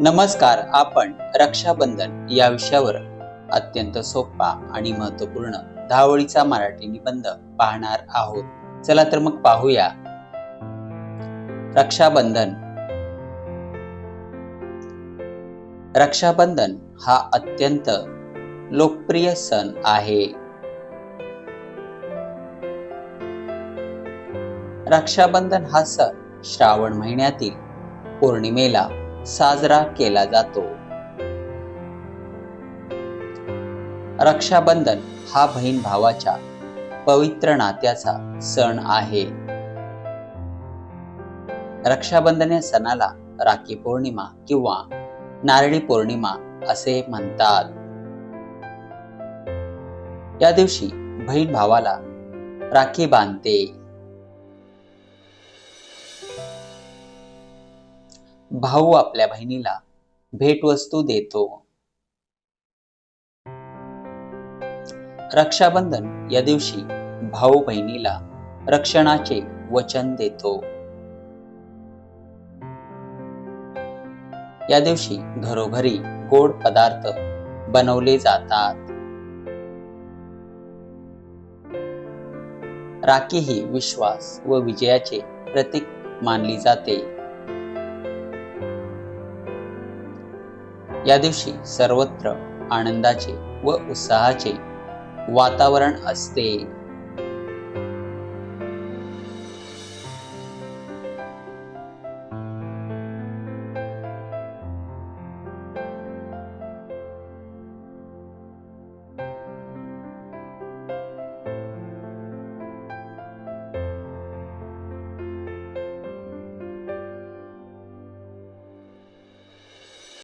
नमस्कार आपण रक्षाबंधन या विषयावर अत्यंत सोपा आणि महत्त्वपूर्ण धावळीचा मराठी निबंध पाहणार आहोत. चला तर मग पाहूया. रक्षाबंधन. रक्षाबंधन हा अत्यंत लोकप्रिय सण आहे. रक्षाबंधन हा सण श्रावण महिन्यातील पौर्णिमेला साजरा केला जातो. रक्षाबंधन हा बहीण भावाच्या पवित्र नात्याचा सण आहे. रक्षाबंधन या सणाला राखी पौर्णिमा किंवा नारळी पौर्णिमा असे म्हणतात. या दिवशी बहीण भावाला राखी बांधते. भाऊ आपल्या बहिणीला भेटवस्तू देतो. रक्षाबंधन या दिवशी भाऊ बहिणीला रक्षणाचे वचन देतो. या दिवशी घरोघरी गोड पदार्थ बनवले जातात. राखी ही विश्वास व विजयाचे प्रतीक मानली जाते. या दिवशी सर्वत्र आनंदाचे व उत्साहाचे वातावरण असते.